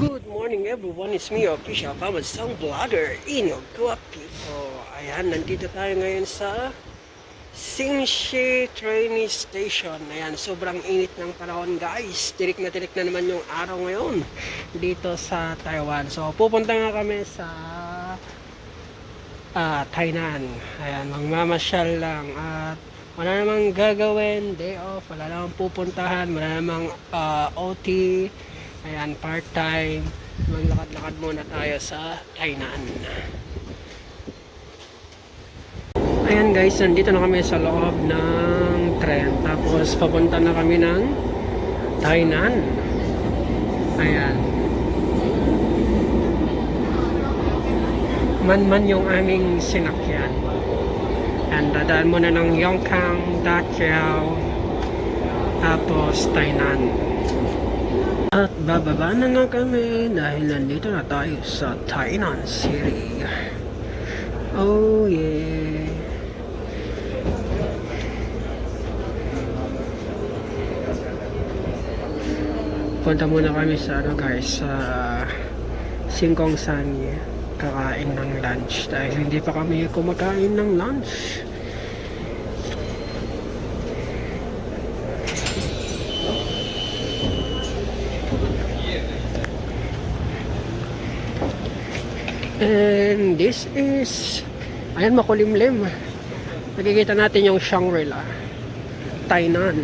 Good morning everyone, it's me, Official Pamad Sound Vlogger, Inogwa People. Ayan, nandito tayo ngayon sa Singshi Train Station. Ayan, sobrang init ng panahon guys. Tirik na tirik na naman yung araw ngayon dito sa Taiwan. So, pupunta nga kami sa ah, Tainan. Ayan, magmamasyal lang at wala namang gagawin, day off, wala namang pupuntahan, wala namang ah, OT, ayan, part-time, maglakad-lakad muna tayo sa Tainan. Ayan guys, nandito na kami sa loob ng tren, tapos papunta na kami ng Tainan. Ayan. Man-man yung aming sinakyan. And dadaan muna ng Yongkang, Dakyao, tapos Tainan. At bababa na nga kami dahil nandito na tayo sa Tainan City. Oh yeah. Punta muna kami sa ano guys, sa Singkong Sanye. Kakain ng lunch dahil hindi pa kami kumakain ng lunch. And this is ayan makulimlim. Nakikita natin yung Shangri-La. Tainan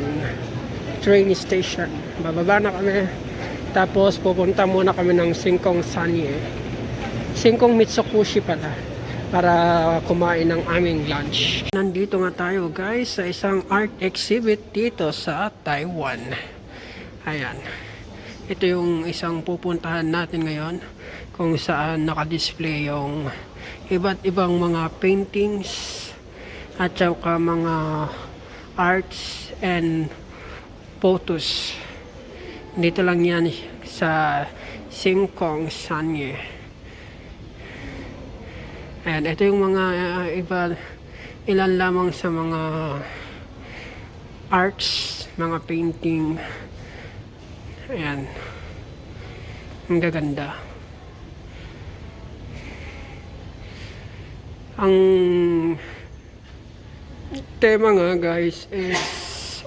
train station. Bababa na kami. Tapos pupunta muna kami ng Singkong Sanye. Singkong Mitsukushi pala para kumain ng aming lunch. Nandito nga tayo guys sa isang art exhibit dito sa Taiwan. Ayan. Ito yung isang pupuntahan natin ngayon kung saan nakadisplay yung iba't ibang mga paintings at saka mga arts and photos. Dito lang yan sa Singkong Sanye. Ayan, ito yung mga uh, iba, ilan lamang sa mga arts, mga painting. Ayan. Ang gaganda. Ang tema nga guys is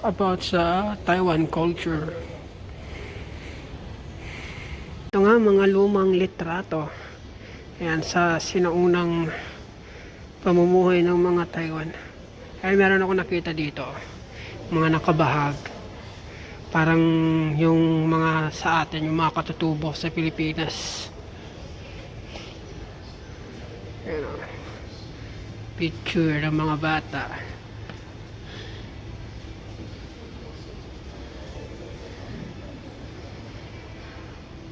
about sa Taiwan culture. Ito nga mga lumang litrato. Ayan, sa sinaunang pamumuhay ng mga Taiwan. Ay meron ako nakita dito. Mga nakabahag. Parang yung mga sa atin, yung mga katutubo sa Pilipinas. Ayan o. Picture ng mga bata.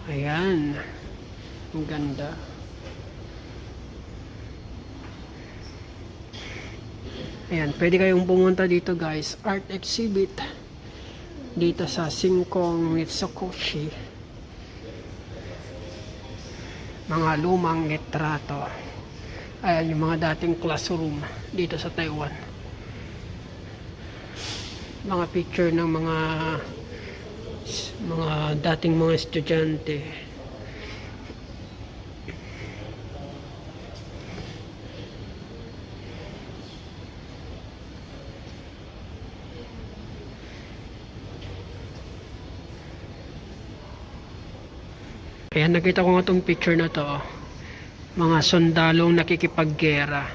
Ayan. Ang ganda. Ayan, pwede kayong pumunta dito guys. Art exhibit. Dito sa Singkong Mitsukoshi. Mga lumang litrato. Ayan, yung mga dating classroom dito sa Taiwan. Mga picture ng mga mga dating mga estudyante. Kaya nakita ko nga tong picture na to. oh. Mga sundalong nakikipaggera.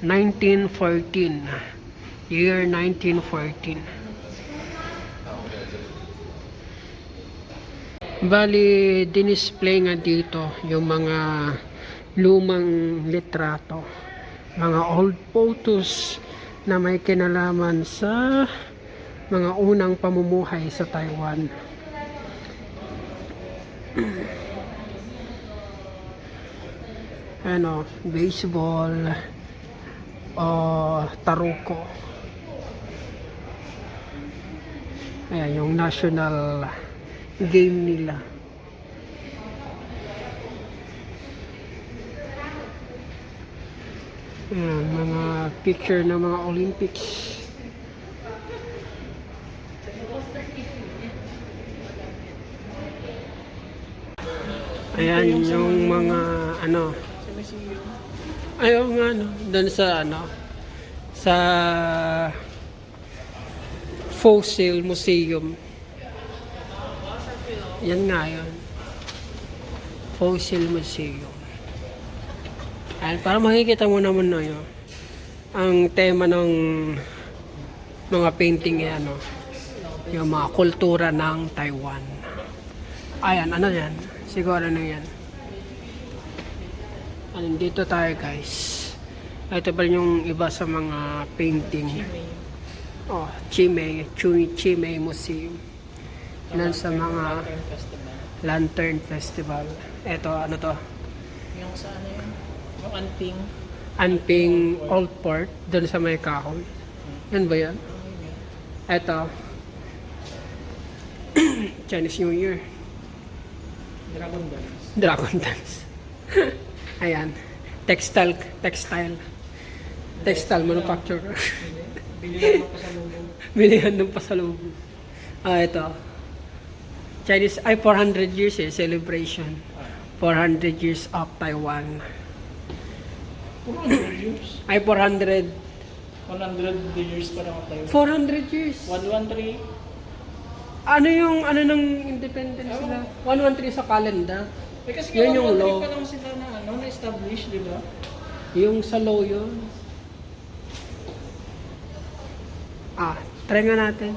1914. Year 1914. Bali, dinisplay nga dito yung mga lumang litrato. Mga old photos na may kinalaman sa mga unang pamumuhay sa Taiwan. ano, baseball, o taruko. Ayan, yung national game nila. Ayan, mga picture ng mga Olympics. Ayan yung mga ano. Ayaw nga ano, doon sa ano, sa Fossil Museum. Yan nga yun. Fossil Museum. Ayan, para makikita mo naman na yun. Ang tema ng mga painting ay ano, yung mga kultura ng Taiwan. Ayan, ano yan? Siguro ano yan? Ano, dito tayo guys. Ito pa rin yung iba sa mga painting. Oh, Chimay, Chumi Chimay Museum. Yan sa mga Lantern Festival. Ito, ano to? Yung sa ano yun? Yung anting. Anping Old Port, doon sa may kahoy. Yan ba yan? Ito. Chinese New Year. Dragon Dance. Dragon Dance. Ayan. Textile, textile. Textile manufacturer. Lang. Bilihan ng pasalubong. Ah, ito. Chinese, ay 400 years eh, celebration. 400 years of Taiwan. 400 years. Ay 400, 100 years pa naman tayo. 400 years. 113. Ano yung, ano ng independence nila? 113 sa calendar. Eh kasi Yun yung law. pa lang sila na-establish, di ba? Yung sa law yun. Ah, try nga natin.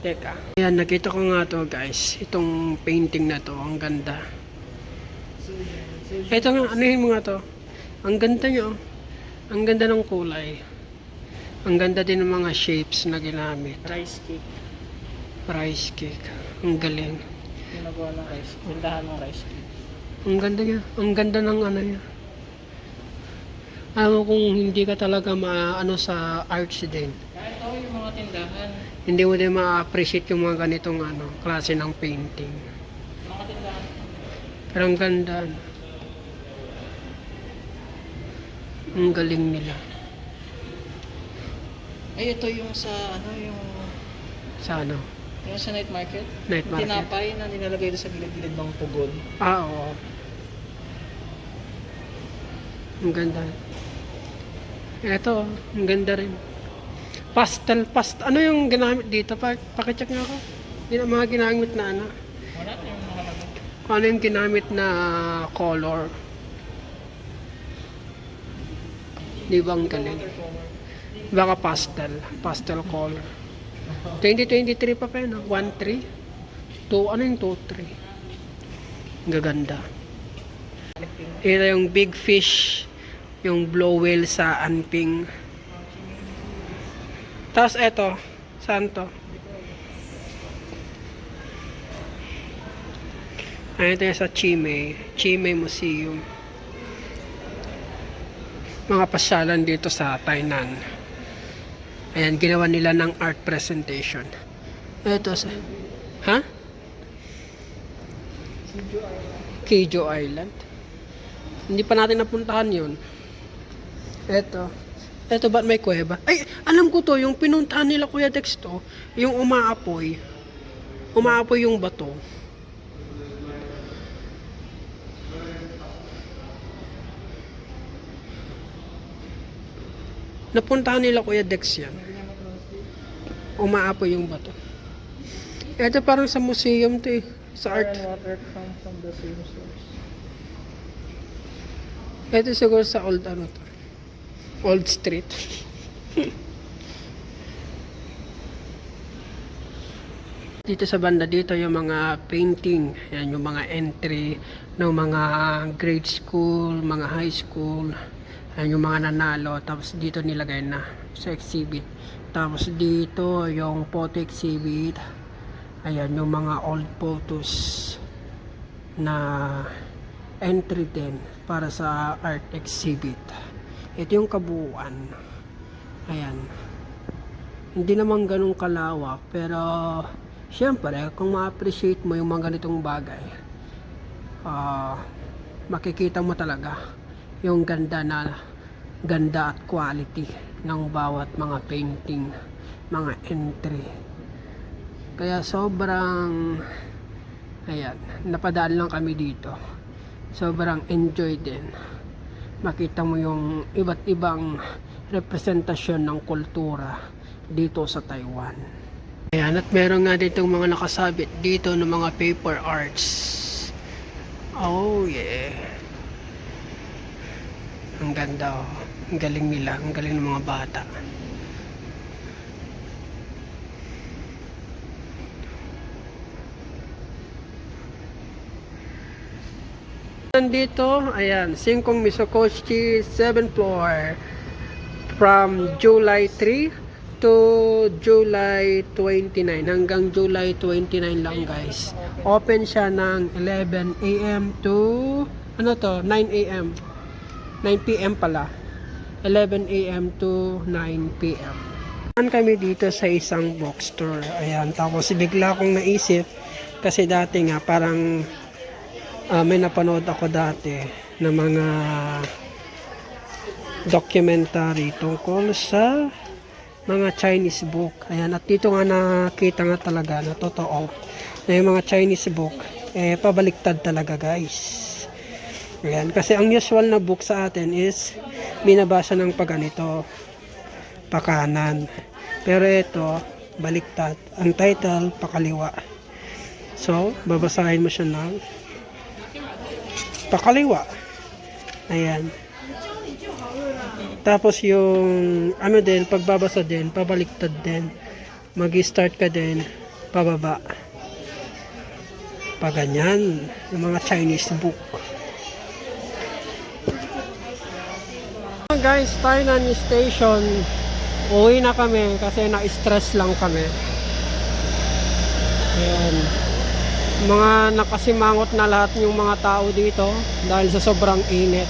Teka. Ayan, nakita ko nga to guys. Itong painting na to, ang ganda. Ito nga, anuhin mo nga to. Ang ganda nyo. Ang ganda ng kulay. Ang ganda din ng mga shapes na ginamit. Rice cake. Rice cake. Ang galing. Ginagawa ng rice cake. Bindahan ng rice cake. Ang ganda niya. Ang ganda ng ano niya. Alam mo kung hindi ka talaga maano sa arts din. Kahit ako yung mga tindahan. Hindi mo din ma-appreciate yung mga ganitong ano, klase ng painting. Mga tindahan. Pero ang ganda. no? Ang galing nila. Ay, ito yung sa ano, yung Sa ano, yung sa night market. night market. Tinapay na nilalagay doon sa gilid-gilid ng pugon. Ah, oo. Ang ganda. Ito, ang ganda rin. Pastel, past ano yung ginamit dito? Pa pakicheck nga ako. Na mga ginamit na ano. Wala yung. Kung ano yung ginamit na color. Di ba ang galing? Baka pastel. Pastel color. 2023 pa pa yun, ah. 1-3? 2, ano yung 2-3? Ang gaganda. Ito yung big fish, yung blow whale sa Anping. Tapos eto, saan to? Ay, ito yung sa Chimay, Chimay Museum. Mga pasyalan dito sa Tainan. Ayan, ginawa nila ng art presentation. Ito sa... Ha? Keijo Island. Hindi pa natin napuntahan yun. Eto. Eto ba't may kuweba? Ay, alam ko to, yung pinuntahan nila Kuya Dex to, yung umaapoy. Umaapoy yung bato. Napuntahan nila Kuya Dex yan. Umaapoy yung bato. Eto parang sa museum to eh. Sa art. Water come from the same source. Ito siguro sa old ano to. Old street. dito sa banda dito yung mga painting, yan yung mga entry ng mga grade school, mga high school, yan yung mga nanalo, tapos dito nilagay na sa exhibit. Tapos dito yung photo exhibit, ayan yung mga old photos na entry din para sa art exhibit. Ito yung kabuuan. Ayan. Hindi naman ganun kalawak, pero syempre, kung ma-appreciate mo yung mga ganitong bagay, ah makikita mo talaga yung ganda na ganda at quality ng bawat mga painting, mga entry. Kaya sobrang ayan, napadaan lang kami dito. Sobrang enjoy din. Makita mo yung iba't ibang representasyon ng kultura dito sa Taiwan. Ayan, at meron nga dito mga nakasabit dito ng mga paper arts. Oh, yeah. Ang ganda, oh. Ang galing nila, ang galing ng mga bata. Nandito, ayan, Singkong Misokoshi, 7th floor. From July 3 to July 29. Hanggang July 29 lang guys. Open siya ng 11 a.m. to, ano to, 9 a.m. 9 p.m. pala. 11 a.m. to 9 p.m. Saan kami dito sa isang bookstore. Ayan, tapos bigla akong naisip kasi dati nga parang ah, may napanood ako dati ng mga documentary tungkol sa mga Chinese book. Ayan, at dito nga nakita nga talaga na totoo na yung mga Chinese book eh pabaliktad talaga guys. Ayan, kasi ang usual na book sa atin is binabasa ng paganito pakanan. Pero ito, baliktad. Ang title, pakaliwa. So, babasahin mo siya ng pakaliwa. Ayan. Tapos yung ano din, pagbabasa din, pabaliktad din. Mag-start ka din, pababa. Pa ganyan, yung mga Chinese book. Guys, Tainan Station. Uwi na kami kasi na-stress lang kami. Ayan. Mga nakasimangot na lahat yung mga tao dito dahil sa sobrang init.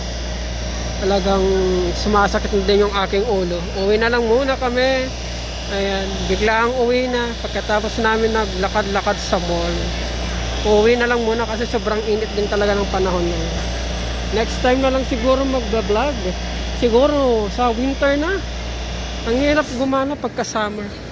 Talagang sumasakit na din yung aking ulo. Uwi na lang muna kami. Ayan, bigla ang uwi na pagkatapos namin naglakad-lakad sa mall. Uwi na lang muna kasi sobrang init din talaga ng panahon ngayon. Next time na lang siguro magba-vlog. Siguro sa winter na. Ang hirap gumana pagka summer.